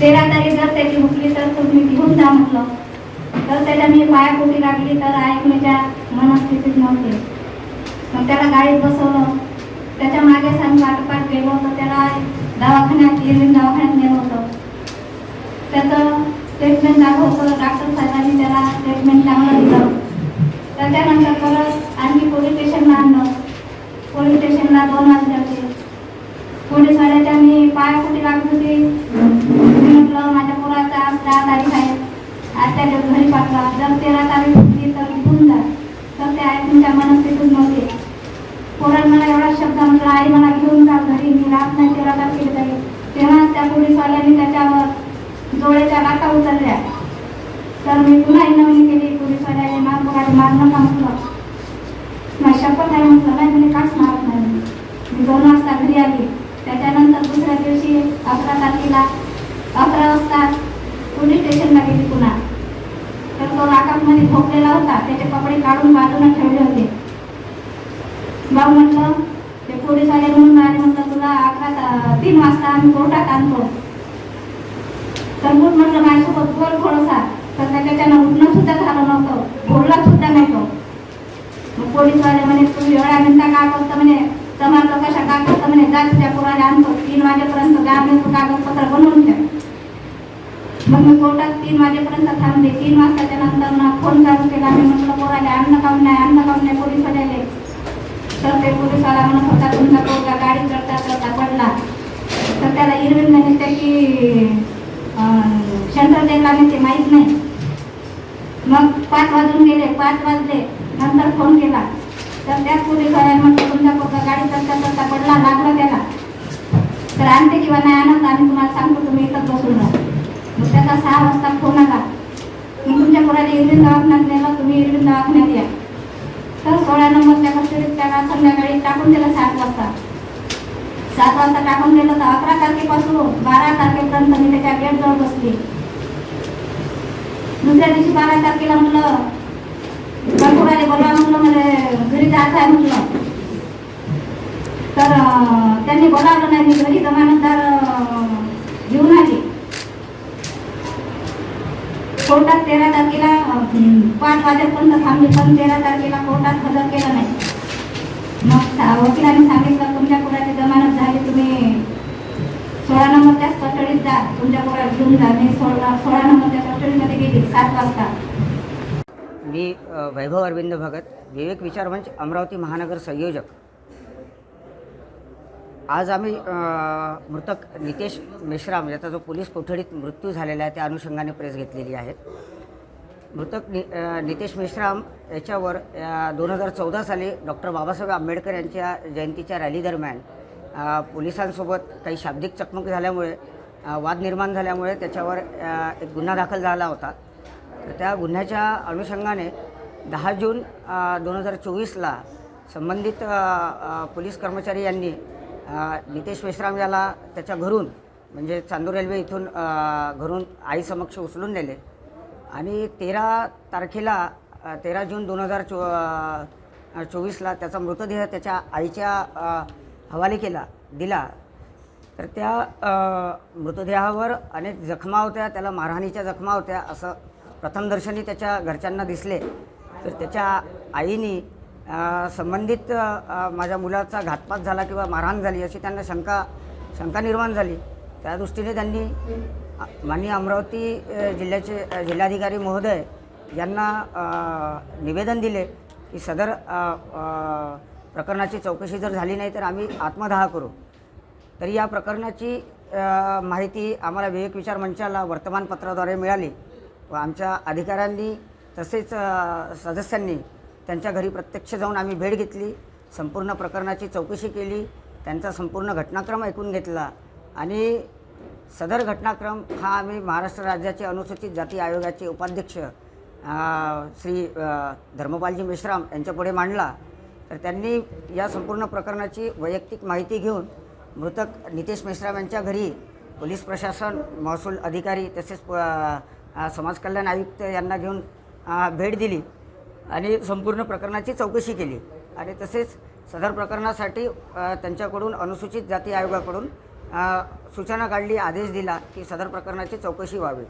तेरा तारीख जर त्याची हुकली तर तुम्ही घेऊन जा म्हटलं. तर त्याच्या मी पायापोटी लागली तर ऐकण्याच्या मनस्थितीत नव्हते. मग त्याला गाडीत बसवलं. त्याच्यामागे सांग पाठोपाठ गेलो तर त्याला दवाखान्यात येऊन दवाखान्यात नेलं होतं. त्याचं ट्रीटमेंट झालं होतं डॉक्टर साहेबांनी त्याला ट्रीटमेंट चांगलं दिलं. त्याच्यानंतर परत आणखी पोलीस स्टेशनला आणलं. पोलीस स्टेशनला दोन वाजले होते. पोलीसवाल्याच्या मी पायापोटी लागली होती. मुलं माझ्या मुलाचा आज दहा तारीख आहे आज त्याच्या घरी पाठवा. जर तेरा तारीख होती तर घेऊन जा तर ते आई तुमच्या मनस्थितीत नव्हते. पोरानं मला एवढा शब्द म्हटलं आई मला घेऊन जा घरी. मी राहत नाही तेरा तारखेला जाईल तेव्हाच त्या पोलीसवाल्यांनी त्याच्यावर जोड्याच्या लाटा उचलल्या. तर मी पुन्हा विनवणी केली. पोलीसवाल्याने ना पोराला मारणं नका म्हटलं? माझी शपथ आहे. म्हटलं नाही म्हणे काच मारत नाही. मी दोन वाजता घरी आली. त्याच्यानंतर दुसऱ्या दिवशी अकरा तारखेला अकरा वाजता पोलीस स्टेशनला गेली पुन्हा तर तो राकामध्ये झोपलेला होता त्याचे कपडे काढून बाजूला ठेवले होते. भाऊ म्हटलं ते पोलीसवाले म्हणून आले म्हटलं तुला अकरा तीन वाजता आम्ही कोर्टात आणतो. तर मग म्हटलं माझ्यासोबत बोल थोडंसा तर त्याच्यानं उठणं सुद्धा झालं नव्हतं बोलला सुद्धा नाही तो. मग पोलीसवाले म्हणे तू एवढ्या मिनटा काय करतो म्हणे? समाज कशा का करतो म्हणे? जा तुझ्या पोराला आणतो. तीन वाजेपर्यंत गाव कागदपत्र बनवून मग मी कोर्टात तीन वाजेपर्यंत थांबले. तीन वाजताच्या नंतर ना फोन चालू केला. मी म्हटलं पोराले अन्न काम नाही अन्न काम नाही पोलीसवाल्याले तर ते पोलीसवाला म्हणत होता तुमचा पोरगा गाडी चढता चढता पडला. तर त्याला इरविन नाही त्याची सेंट्रल जेलला ते माहीत नाही. मग पाच वाजून गेले पाच वाजले. नंतर फोन केला. तर त्या पोलीसवाल्याने म्हटलं तुमचा पोरगा गाडी चढता चढता पडला लागला त्याला. तर आणते किंवा नाही आणत आम्ही मग सहा वाजता फोन आला. मग तुमच्या पोराला इरविन दवाखान्यात नेलं तुम्ही इरविन दवाखान्यात या. तर सोळा नंबरच्या कस्टडीत त्याला संध्याकाळी टाकून दिलं सात वाजता. सात वाजता टाकून दिलं तर अकरा तारखेपासून बारा तारखेपर्यंत मी त्याच्या गेटजवळ बसली. दुसऱ्या दिवशी बारा तारखेला म्हटलं बंधुराने बोलवा? म्हटलं मला घरी जायचं आहे म्हटलं तर त्यांनी बोलावलं नाही. मी घरी जमानतदार अं, घेऊन आली कोर्टात तेरा तारखेला पाच वाजेपर्यंत थांबले पण तेरा तारखेला कोर्टात हजर केलं नाही. मग वकिलाने सांगितलं तुमच्या पोराची जमानत झाली तुम्ही सोळा नंबरच्या कस्टडीत जा तुमच्या पोराला घेऊन जा. मी सोळा सोळा नंबरच्या कस्टडीमध्ये गेली सात वाजता. मी वैभव अरविंद भगत विवेक विचार मंच अमरावती महानगर संयोजक. आज आम्ही मृतक नितेश मेश्राम याचा जो पोलीस कोठडीत मृत्यू झालेला आहे त्या अनुषंगाने प्रेस घेतलेली आहे. मृतक नि नितेश मेश्राम याच्यावर दोन हजार चौदा साली डॉक्टर बाबासाहेब आंबेडकर यांच्या जयंतीच्या रॅलीदरम्यान पोलिसांसोबत काही शाब्दिक चकमक झाल्यामुळे वाद निर्माण झाल्यामुळे त्याच्यावर एक गुन्हा दाखल झाला होता. तर त्या गुन्ह्याच्या अनुषंगाने दहा जून दोन हजार चोवीसला संबंधित पोलीस कर्मचारी यांनी नितेश मेश्राम याला त्याच्या घरून म्हणजे चांदूर रेल्वे इथून घरून आईसमक्ष उचलून नेले. आणि तेरा तारखेला तेरा जून दोन हजार चो चोवीसला त्याचा मृतदेह त्याच्या आईच्या हवाले हवाली केला दिला. तर त्या मृतदेहावर अनेक जखमा होत्या त्याला मारहाणीच्या जखमा होत्या असं प्रथमदर्शनी त्याच्या घरच्यांना दिसले. तर त्याच्या आईनी संबंधित माझ्या मुलाचा घातपात झाला किंवा मारहाण झाली अशी त्यांना शंका शंका निर्माण झाली. त्या दृष्टीने त्यांनी माननीय अमरावती जिल्ह्याचे जिल्हाधिकारी महोदय यांना निवेदन दिले की सदर प्रकरणाची चौकशी जर झाली नाही तर आम्ही आत्मदाह करू. तर या प्रकरणाची माहिती आम्हाला विवेक विचार मंचाला वर्तमानपत्राद्वारे मिळाली व आमच्या अधिकाऱ्यांनी तसेच सदस्यांनी त्यांच्या घरी प्रत्यक्ष जाऊन आम्ही भेट घेतली संपूर्ण प्रकरणाची चौकशी केली त्यांचा संपूर्ण घटनाक्रम ऐकून घेतला आणि सदर घटनाक्रम हा आम्ही महाराष्ट्र राज्याचे अनुसूचित जाती आयोगाचे उपाध्यक्ष श्री धर्मपालजी मेश्राम यांच्यापुढे मांडला. तर त्यांनी या संपूर्ण प्रकरणाची वैयक्तिक माहिती घेऊन मृतक नितेश मेश्राम यांच्या घरी पोलीस प्रशासन महसूल अधिकारी तसेच समाज कल्याण आयुक्त यांना घेऊन भेट दिली. आणि संपूर्ण प्रकरणाची चौकशी केली. आणि तसेच सदर प्रकरणासाठी त्यांच्याकडून अनुसूचित जाती आयोगाकडून सूचना काढली आदेश दिला की सदर प्रकरणाची चौकशी व्हावी.